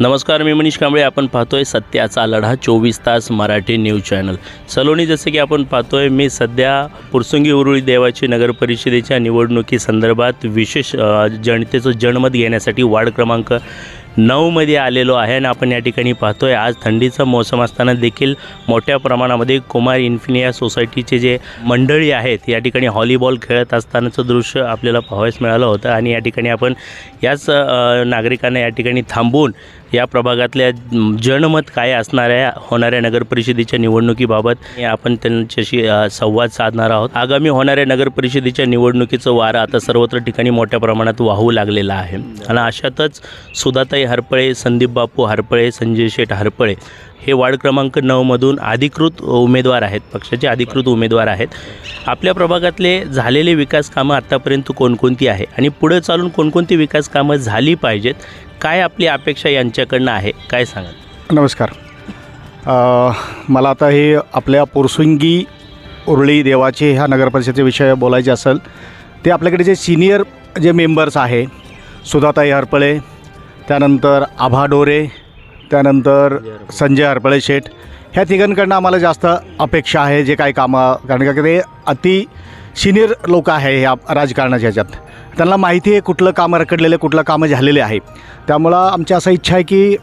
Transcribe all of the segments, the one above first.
नमस्कार मी मनीष कांबळे. आपण पाहतोय सत्याचा लढा चोवीस तास मराठी न्यूज चॅनल. सलोनी जसं की आपण पाहतोय मी सध्या पुरसुंगी उरुळी देवाची नगर परिषदेच्या निवडणुकीसंदर्भात विशेष जनतेचं जनमत घेण्यासाठी वार्ड क्रमांक नऊमध्ये आलेलो आहे आणि आपण या ठिकाणी पाहतोय आज थंडीचा मोसम असताना देखील मोठ्या प्रमाणामध्ये कुमार इन्फिनिया सोसायटीचे जे मंडळी आहेत या ठिकाणी हॉलीबॉल खेळत असतानाचं दृश्य आपल्याला पाहावयास मिळालं होतं. आणि या ठिकाणी आपण याच नागरिकांना या ठिकाणी थांबून या प्रभागातल्या जनमत काय असणाऱ्या होणाऱ्या नगरपरिषदेच्या निवडणुकीबाबत आपण त्यांच्याशी संवाद साधणार आहोत. आगामी होणाऱ्या नगरपरिषदेच्या निवडणुकीचं वारं आता सर्वत्र ठिकाणी मोठ्या प्रमाणात वाहू लागलेलं आहे. आणि अशातच सुधाताई हरपळे संदीप बापू हरपळे संजय शेठ हरपळे हे वार्ड क्रमांक नऊमधून अधिकृत उमेदवार आहेत पक्षाचे अधिकृत उमेदवार आहेत. आपल्या प्रभागातले झालेले विकास कामं आत्तापर्यंत कोणकोणती आहे आणि पुढे चालून कोणकोणती विकास कामं झाली पाहिजेत? काय आपली अपेक्षा यांच्याकडनं आहे? काय सांगा नमस्कार. मला आता हे आपल्या पोरसुंगी उरळी देवाचे ह्या नगरपरिषदेचे विषय बोलायचे असेल ते आपल्याकडे जे सिनियर जे मेंबर्स आहे सुधाताई हरपळे त्यानंतर आभा डोरे त्यानंतर संजय हरपळे शेठ ह्या तिघांकडनं आम्हाला जास्त अपेक्षा आहे जे काही कामं कारण का ते अति सिनियर लोक आहे ह्या राजकारणाच्या ह्याच्यात. त्यांना माहिती आहे कुठलं कामं रखडलेलं कुठलं कामं झालेले आहे. त्यामुळं आमची असं इच्छा आहे की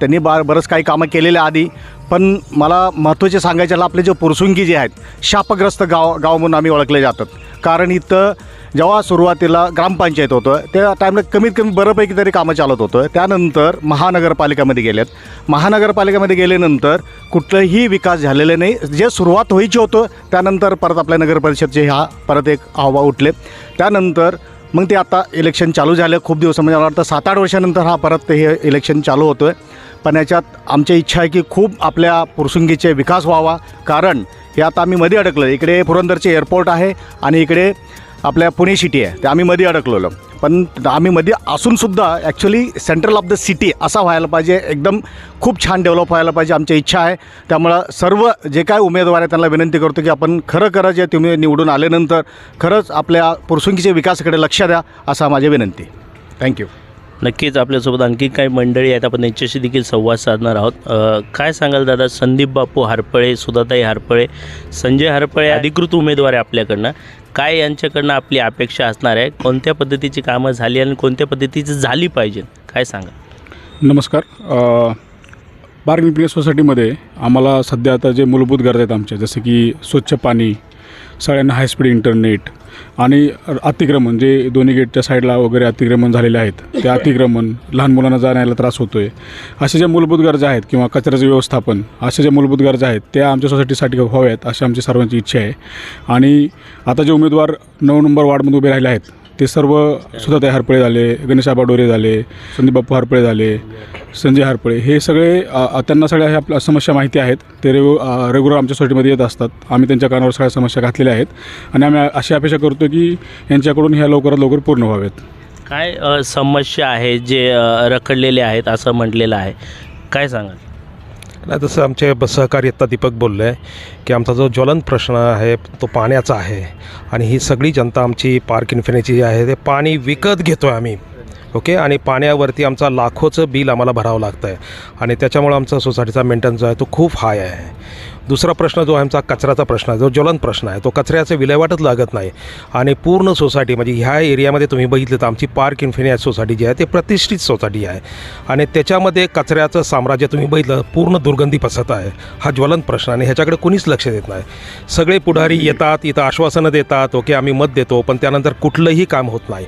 त्यांनी बा बरंच काही कामं केलेले आधी पण मला महत्त्वाचे सांगायच्याला आपले जे पुरसुंगी जे आहेत शापग्रस्त गाव गाव म्हणून आम्ही ओळखले जातात. कारण इथं जेव्हा सुरुवातीला ग्रामपंचायत होतं त्या टाईमला कमीत कमी बऱ्यापैकी तरी कामं चालत होतं. त्यानंतर महानगरपालिकेमध्ये गेलेत. महानगरपालिकेमध्ये गेल्यानंतर कुठलंही विकास झालेले नाही. जे सुरुवात व्हायची होतं त्यानंतर परत आपल्या नगरपरिषदचे ह्या परत एक अहवा उठले. त्यानंतर मग ते आता इलेक्शन चालू झालं. खूप दिवस म्हणजे मला वाटतं सात आठ वर्षानंतर हा परत हे इलेक्शन चालू होतो आहे पण याच्यात आमची इच्छा आहे की खूप आपल्या पुरसुंगीचे विकास व्हावा. कारण हे आता आम्ही मध्ये अडकलं इकडे पुरंदरचे एअरपोर्ट आहे आणि इकडे आपल्या पुणे सिटी आहे. ते आम्ही मध्ये अडकलेलो. पण आम्ही मध्ये असूनसुद्धा actually central of the city असा व्हायला पाहिजे. एकदम खूप छान डेव्हलप व्हायला पाहिजे आमची इच्छा आहे. त्यामुळं सर्व जे काय उमेदवार आहे त्यांना विनंती करतो की आपण खरं खरं जे तुम्ही निवडून आल्यानंतर खरंच आपल्या पुरसुंकीच्या विकासाकडे लक्ष द्या असा माझी विनंती. थँक्यू नक्कीच आपल्यासोबत आणखी काही मंडळी आहेत. आपण त्यांच्याशी देखील संवाद साधणार आहोत. काय सांगाल दादा? संदीप बापू हरपळे सुधाताई हरपळे संजय हरपळे अधिकृत उमेदवार आहे आपल्याकडनं. काय यांच्याकडनं आपली अपेक्षा असणार आहे? कोणत्या पद्धतीची कामं झाली आणि कोणत्या पद्धतीची झाली पाहिजे? काय सांगा? नमस्कार. बार्गिंग बार्क सोसायटीमध्ये आम्हाला सध्या आता जे मूलभूत गरजा आहेत आमच्या जसं की स्वच्छ पाणी सगळ्यांना हायस्पीड इंटरनेट आणि अतिक्रमण जे दोन्ही गेटच्या साईडला वगैरे अतिक्रमण झालेले आहेत ते अतिक्रमण लहान मुलांना जाण्याला त्रास होतो आहे अशा ज्या मूलभूत गरजा आहेत किंवा कचऱ्याचं व्यवस्थापन अशा ज्या मूलभूत गरजा आहेत त्या आमच्या सोसायटीसाठी व्हाव्यात अशी आमची सर्वांची इच्छा आहे. आणि आता जे उमेदवार नऊ नंबर वार्डमध्ये उभे राहिले आहेत ते सर्व सुधाताई हरपळे झाले गणेश आबा डोरे झाले संदीप बाप्पू हरपळे झाले संजय हरपळे. हे सगळे त्यांना सगळ्या ह्या आपल्या समस्या माहिती आहेत. ते रेगु रेगुलर रेग्युलर आमच्या सोसायटीमध्ये येत असतात. आम्ही त्यांच्या कानावर सगळ्या समस्या घातलेल्या आहेत. आणि आम्ही अशी अपेक्षा करतो की यांच्याकडून ह्या लवकरात लवकर पूर्ण व्हावेत. काय समस्या आहे जे रखडलेले आहेत असं म्हटलेलं आहे? काय सांगाल? नाही तसं आमचे सहकार्यता सहकारी आत्ता दीपक बोलले आहे की आमचा जो ज्वलंत प्रश्न आहे तो पाण्याचा आहे. आणि ही सगळी जनता आमची पार्क इन्फिनिटी जी आहे ते पाणी विकत घेतो आहे आम्ही. ओके? आणि पाण्यावरती आमचा लाखोचं बिल आम्हाला भरावं लागतं आहे आणि त्याच्यामुळं आमचा सोसायटीचा मेंटेनन्स जो आहे तो खूप हाय आहे. दुसरा प्रश्न जो आमचा कचऱ्याचा प्रश्न आहे जो ज्वलंत प्रश्न आहे तो कचऱ्याचं विल्हेवाटच लागत नाही आणि पूर्ण सोसायटी म्हणजे ह्या एरियामध्ये तुम्ही बघितलं तर आमची पार्क इन्फिनिया सोसायटी जी आहे ते प्रतिष्ठित सोसायटी आहे. आणि त्याच्यामध्ये कचऱ्याचं साम्राज्य तुम्ही बघितलं पूर्ण दुर्गंधी पसरत आहे. हा ज्वलंत प्रश्न आणि ह्याच्याकडे कोणीच लक्ष देत नाही. सगळे पुढारी येतात इथं आश्वासनं देतात ओके आम्ही मत देतो पण त्यानंतर कुठलंही काम होत नाही.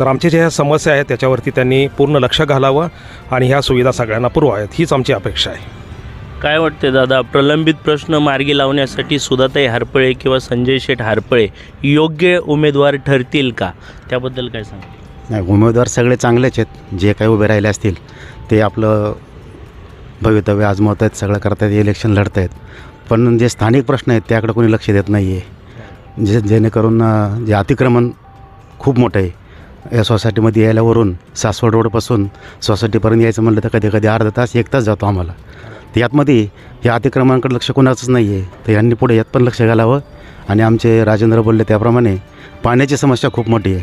तर आमच्या ज्या ह्या समस्या आहेत त्याच्यावरती त्यांनी पूर्ण लक्ष घालावं आणि ह्या सुविधा सगळ्यांना पुरवाव्यात हीच आमची अपेक्षा आहे. काय वाटते दादा? प्रलंबित प्रश्न मार्गी लावण्यासाठी सुधाताई हरपळे किंवा संजय शेठ हरपळे योग्य उमेदवार ठरतील का? त्याबद्दल काय सांग? नाही उमेदवार सगळे चांगलेच आहेत. जे काही उभे राहिले असतील ते आपलं भवितव्य आजमावत आहेत सगळं करत आहेत इलेक्शन लढत आहेत पण जे स्थानिक प्रश्न आहेत त्याकडे कोणी लक्ष देत नाही आहे जे जेणेकरून जे अतिक्रमण खूप मोठं आहे. या सोसायटीमध्ये यायल्यावरून सासवड रोडपासून सोसायटीपर्यंत यायचं म्हणलं तर कधी कधी अर्धा तास एक तास जातो आम्हाला. तर यातमध्ये या अतिक्रमणाकडे लक्ष कोणाचंच नाही आहे तर यांनी पुढे यात पण लक्ष घालावं आणि आमचे राजेंद्र बोलले त्याप्रमाणे पाण्याची समस्या खूप मोठी आहे.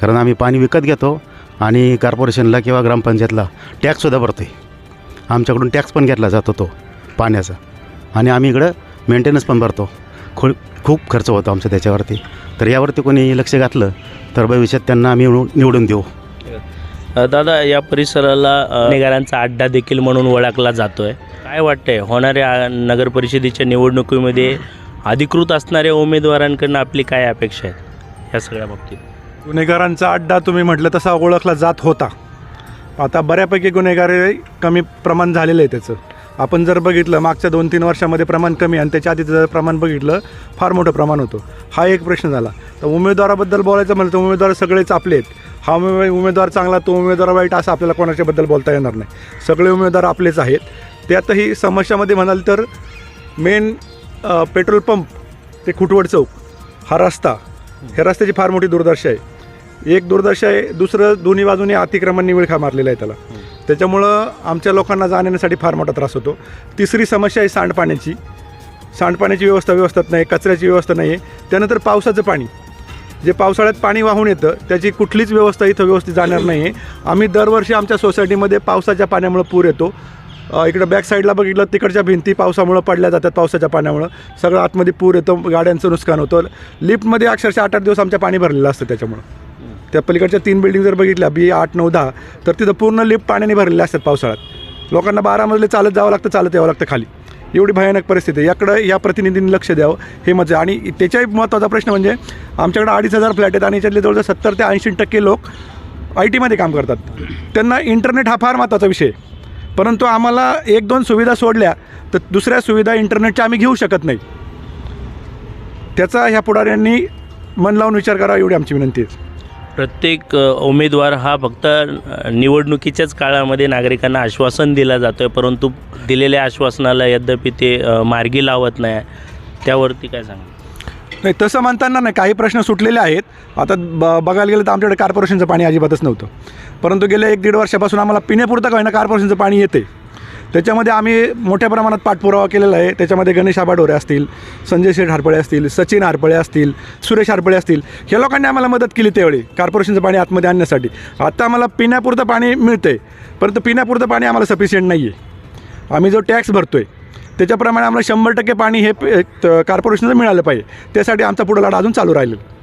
कारण आम्ही पाणी विकत घेतो आणि कॉर्पोरेशनला किंवा ग्रामपंचायतला टॅक्ससुद्धा भरतो आहे आमच्याकडून टॅक्स पण घेतला जातो तो पाण्याचा. आणि आम्ही इकडं मेंटेनन्स पण भरतो. खू खूप खर्च होतो आमचा त्याच्यावरती. तर यावरती कोणी लक्ष घातलं तर भविष्यात त्यांना आम्ही निवडून निवडून देऊ. दादा या परिसराला गुन्हेगारांचा अड्डा देखील म्हणून ओळखला जातोय. काय वाटतंय? होणाऱ्या नगर परिषदेच्या निवडणुकीमध्ये अधिकृत असणाऱ्या उमेदवारांकडनं आपली काय अपेक्षा आहेत? या सगळ्या बाबतीत. गुन्हेगारांचा अड्डा तुम्ही म्हटलं तसा ओळखला जात होता. आता बऱ्यापैकी गुन्हेगारी कमी प्रमाण झालेलं आहे त्याचं. आपण जर बघितलं मागच्या दोन तीन वर्षामध्ये प्रमाण कमी आणि त्याच्या आधीचं जर प्रमाण बघितलं फार मोठं प्रमाण होतं. हा एक प्रश्न झाला. तर उमेदवाराबद्दल बोलायचं म्हणलं तर उमेदवार सगळेच आपले आहेत. हा उमेदवार उमेदवार चांगला तो उमेदवार वाईट असं आपल्याला कोणाच्याबद्दल बोलता येणार नाही. सगळे उमेदवार आपलेच आहेत. त्यातही समस्यामध्ये म्हणाल तर मेन पेट्रोल पंप ते खुटवड चौक हा रस्ता ह्या रस्त्याची फार मोठी दुर्दशा आहे. एक दुर्दशा आहे दुसरं दोन्ही बाजूने अतिक्रमण निविळखा मारलेला आहे त्याला. त्याच्यामुळं आमच्या लोकांना जाण्यासाठी फार मोठा त्रास होतो. तिसरी समस्या आहे सांडपाण्याची. सांडपाण्याची व्यवस्था व्यवस्थित नाही कचऱ्याची व्यवस्था नाही आहे. त्यानंतर पावसाचं पाणी. जे पावसाळ्यात पाणी वाहून येतं त्याची कुठलीच व्यवस्था इथं व्यवस्थित जाणार नाही आहे. आम्ही दरवर्षी आमच्या सोसायटीमध्ये पावसाच्या पाण्यामुळं पूर येतो. इकडं बॅक साईडला बघितलं तिकडच्या भिंती पावसामुळं पडल्या जातात पावसाच्या पाण्यामुळं. सगळं आतमध्ये पूर येतो गाड्यांचं नुकसान होतं. लिफ्टमध्ये अक्षरशः आठ आठ दिवस आमच्या पाणी भरलेलं असतं त्याच्यामुळं. त्या पलीकडच्या तीन बिल्डिंग जर बघितल्या बी आठ नऊ दहा तर तिथं पूर्ण लिफ्ट पाण्याने भरलेले असतात पावसाळ्यात. लोकांना बारा मजले चालत जावं लागतं चालत यावं लागतं खाली. एवढी भयानक परिस्थिती आहे. याकडं या प्रतिनिधींनी लक्ष द्यावं हे मत आणि त्याच्याही महत्त्वाचा प्रश्न म्हणजे आमच्याकडे अडीच हजार फ्लॅट आहेत आणि याच्यातले जवळजवळ सत्तर ते ऐंशी टक्के लोक आय टीमध्ये काम करतात. त्यांना इंटरनेट हा फार महत्त्वाचा विषय आहे. परंतु आम्हाला एक दोन सुविधा सोडल्या तर दुसऱ्या सुविधा इंटरनेटच्या आम्ही घेऊ शकत नाही. त्याचा ह्या पुढाऱ्यांनी मन लावून विचार करावा एवढी आमची विनंती आहे. प्रत्येक उमेदवार हा फक्त निवडणुकीच्याच काळामध्ये नागरिकांना आश्वासन दिलं जातो आहे परंतु दिलेल्या आश्वासनाला यद्यपि ते मार्गी लावत नाही. त्यावरती काय सांगा नाही तसं म्हणताना नाही काही प्रश्न सुटलेले आहेत. आता ब बघायला गेलं तर आमच्याकडे कॉर्पोरेशनचं पाणी अजिबातच नव्हतं. परंतु गेल्या एक दीड वर्षापासून आम्हाला पिण्यापुरतं काय ना कॉर्पोरेशनचं पाणी येते. त्याच्यामध्ये आम्ही मोठ्या प्रमाणात पाठपुरावा केलेला आहे. त्याच्यामध्ये गणेश आबाडोरे असतील संजय शेठ हारपळे असतील सचिन हारपळे असतील सुरेश हारपळे असतील ह्या लोकांनी आम्हाला मदत केली त्यावेळी कॉर्पोरेशनचं पाणी आतमध्ये आणण्यासाठी. आता आम्हाला पिण्यापुरतं पाणी मिळतं आहे परंतु पिण्यापुरतं पाणी आम्हाला सफिशियंट नाही आहे आम्ही जो टॅक्स भरतो आहे त्याच्याप्रमाणे आम्हाला शंभर टक्के पाणी हे कॉर्पोरेशनचं मिळालं पाहिजे. त्यासाठी आमचा पुढं लढा अजून चालू राहिलेला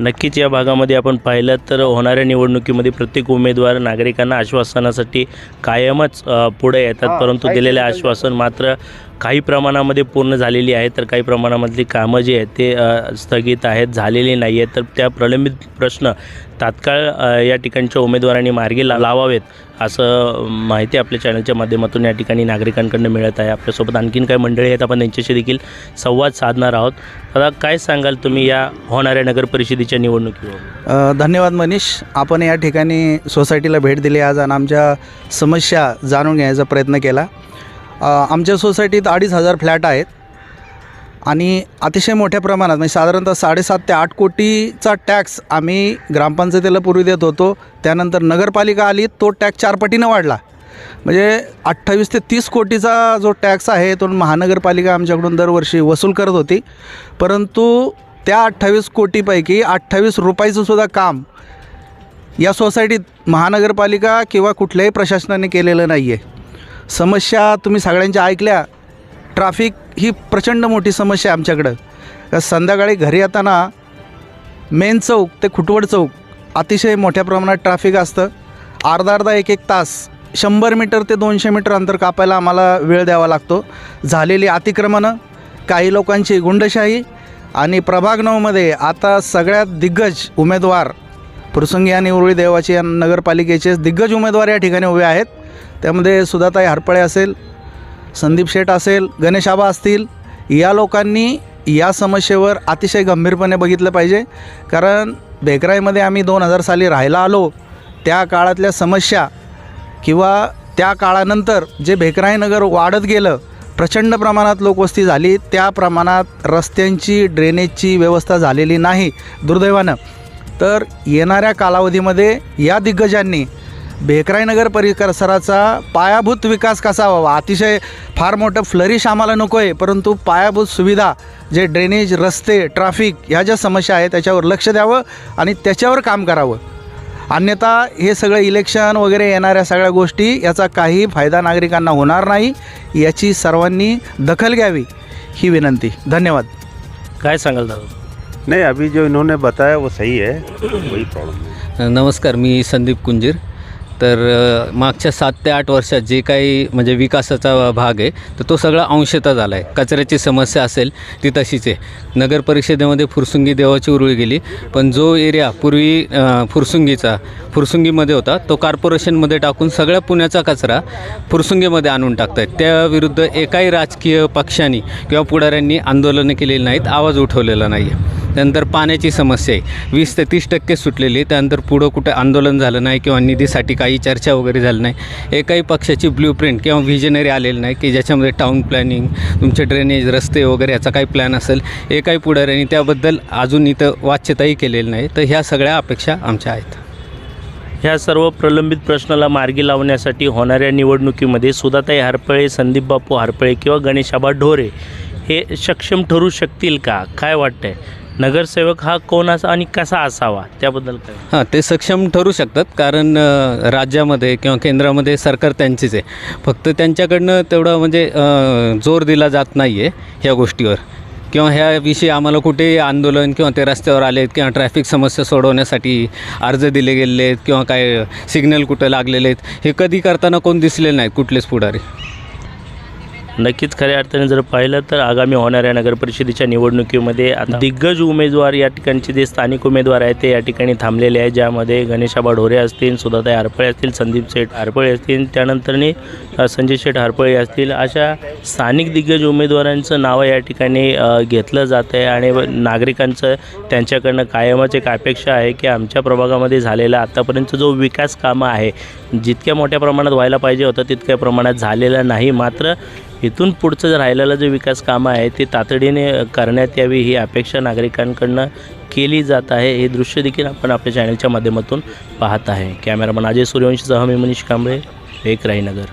नक्कीच या भागामध्ये आपण पाहिलं तर होणाऱ्या निवडणुकीमध्ये प्रत्येक उमेदवार नागरिकांना आश्वासनासाठी कायमच पुढे येतात. परंतु दिलेले आश्वासन मात्र काही प्रमाणामध्ये पूर्ण झालेली आहे तर काही प्रमाणामधली कामं जी आहेत ते स्थगित आहेत झालेली नाही आहेत. तर त्या प्रलंबित प्रश्न तात्काळ या ठिकाणच्या उमेदवारांनी मार्गी ला लावावेत असं माहिती आपल्या चॅनलच्या माध्यमातून या ठिकाणी नागरिकांकडून मिळत आहे. आपल्यासोबत आणखीन काही मंडळी आहेत आपण त्यांच्याशी देखील संवाद साधणार आहोत. आता काय सांगाल तुम्ही या होणाऱ्या नगर परिषदेच्या निवडणुकीवर? धन्यवाद मनीष. आपण या ठिकाणी सोसायटीला भेट दिली आज आणि आमच्या समस्या जाणून घ्यायचा प्रयत्न केला. आमच्या सोसायटीत अडीच हजार फ्लॅट आहेत. आणि अतिशय मोठ्या प्रमाणात म्हणजे साधारणतः साडेसात ते आठ कोटीचा टॅक्स आम्ही ग्रामपंचायतीला पूर्वी देत होतो. त्यानंतर नगरपालिका आली तो टॅक्स चार पटीनं वाढला. म्हणजे अठ्ठावीस ते तीस कोटीचा जो टॅक्स आहे तो महानगरपालिका आमच्याकडून दरवर्षी वसूल करत होती. परंतु त्या अठ्ठावीस कोटीपैकी अठ्ठावीस रुपयाचं सुद्धा काम या सोसायटीत महानगरपालिका किंवा कुठल्याही प्रशासनाने केलेलं नाही आहे समस्या तुम्ही सगळ्यांच्या ऐकल्या. ट्राफिक ही प्रचंड मोठी समस्या आहे आमच्याकडं. संध्याकाळी घरी येताना मेन चौक ते खुटवड चौक अतिशय मोठ्या प्रमाणात ट्रॅफिक असतं. अर्धा अर्धा एक एक तास शंभर मीटर ते दोनशे मीटर अंतर कापायला आम्हाला वेळ द्यावा लागतो. झालेली अतिक्रमणं काही लोकांची गुंडशाही आणि प्रभाग नऊमध्ये आता सगळ्यात दिग्गज उमेदवार फुरसंगी आणि उरुळी देवाची या नगरपालिकेचे दिग्गज उमेदवार या ठिकाणी उभे आहेत. त्यामध्ये सुधाताई हरपळे असेल संदीप शेठ असेल गणेश आबा असतील या लोकांनी या समस्येवर अतिशय गंभीरपणे बघितलं पाहिजे. कारण बेकराईमध्ये आम्ही दोन हजार साली राहायला आलो त्या काळातल्या समस्या किंवा त्या काळानंतर जे भेकराई नगर वाढत गेलं प्रचंड प्रमाणात लोकवस्ती झाली त्या प्रमाणात रस्त्यांची ड्रेनेजची व्यवस्था झालेली नाही दुर्दैवानं. तर येणाऱ्या कालावधीमध्ये या दिग्गजांनी भेकराईनगर परिसराचा पायाभूत विकास कसा व्हावा? अतिशय फार मोठं फ्लरिश आम्हाला नको आहे परंतु पायाभूत सुविधा जे ड्रेनेज रस्ते ट्रॅफिक ह्या ज्या समस्या आहेत त्याच्यावर लक्ष द्यावं आणि त्याच्यावर काम करावं. अन्यथा हे सगळं इलेक्शन वगैरे येणाऱ्या सगळ्या गोष्टी याचा काही फायदा नागरिकांना होणार नाही याची सर्वांनी दखल घ्यावी ही विनंती. धन्यवाद. काय सांगाल दादा? नहीं अभी जो इन्होंने बताया वो सही है वही प्रॉब्लम है नमस्कार मी संदीप कुंजीर. तर मागच्या सात ते आठ वर्षात जे काही म्हणजे विकासाचा भाग आहे तर तो सगळा अंशतः झाला आहे कचऱ्याची समस्या असेल ती तशीच आहे. नगर परिषदेमध्ये फुरसुंगी देवाची उरुळी गेली पण जो एरिया पूर्वी फुरसुंगीचा फुरसुंगीमध्ये होता तो कॉर्पोरेशनमध्ये टाकून सगळ्या पुण्याचा कचरा फुरसुंगीमध्ये आणून टाकत आहेत त्याविरुद्ध एकाही राजकीय पक्षांनी किंवा पुढाऱ्यांनी आंदोलनं केलेली नाहीत आवाज उठवलेला नाही आहे त्यानंतर पाण्याची समस्या आहे. वीस ते तीस टक्के सुटलेली आहे. त्यानंतर पुढं कुठे आंदोलन झालं नाही किंवा निधीसाठी काही चर्चा वगैरे झाली नाही. एकाही पक्षाची ब्ल्यू प्रिंट किंवा व्हिजनरी आलेली नाही की ज्याच्यामध्ये टाऊन प्लॅनिंग तुमचे ड्रेनेज रस्ते वगैरे याचा काही प्लॅन असेल एकाही पुढाऱ्यांनी त्याबद्दल अजून इथं वाच्यताही केलेली नाही. तर ह्या सगळ्या अपेक्षा आमच्या आहेत. ह्या सर्व प्रलंबित प्रश्नाला मार्गी लावण्यासाठी होणाऱ्या निवडणुकीमध्ये सुधाताई हरपळे संदीप बापू हरपळे किंवा गणेशाबा ढोरे हे सक्षम ठरू शकतील का? काय वाटतंय? नगरसेवक हा कोण असा आणि कसा असावा? त्याबद्दल काय? हां ते सक्षम ठरू शकतात कारण अ, राज्यामध्ये किंवा केंद्रामध्ये सरकार त्यांचीच आहे. फक्त त्यांच्याकडनं तेवढं म्हणजे अ, जोर दिला जात नाही आहे ह्या गोष्टीवर. किंवा ह्याविषयी आम्हाला कुठेही आंदोलन किंवा ते रस्त्यावर आलेत किंवा ट्रॅफिक समस्या सोडवण्यासाठी अर्ज दिले गेलेले आहेत किंवा काय सिग्नल कुठं लागलेले आहेत हे कधी करताना कोण दिसलेले नाहीत कुठलेच पुढारी. नक्कीच खऱ्या अर्थाने जर पाहिलं तर आगामी होणाऱ्या नगरपरिषदेच्या निवडणुकीमध्ये आता दिग्गज उमेदवार या ठिकाणचे जे स्थानिक उमेदवार आहेत ते या ठिकाणी थांबलेले आहेत ज्यामध्ये गणेशाबा ढोरे असतील सुधाताई हरपळे असतील संदीप शेठ हरपळे असतील त्यानंतरनी संजय शेठ हरपळे असतील. अशा स्थानिक दिग्गज उमेदवारांचं नावं या ठिकाणी घेतलं जातं आहे आणि व- नागरिकांचं त्यांच्याकडनं कायमच एक अपेक्षा आहे की आमच्या प्रभागामध्ये झालेला आत्तापर्यंत जो विकास कामं आहे जितक्या मोठ्या प्रमाणात व्हायला पाहिजे होतं तितक्या प्रमाणात झालेलं नाही. मात्र इथून पुढचं जे राहिलेलं जे विकास कामं आहे ते तातडीने करण्यात यावी ही अपेक्षा नागरिकांकडनं केली जात आहे. हे दृश्य देखील आपण आपल्या चॅनलच्या माध्यमातून पाहत आहे. कॅमेरामन अजय सूर्यवंशीसह मी मनीष कांबळे एक राईनगर.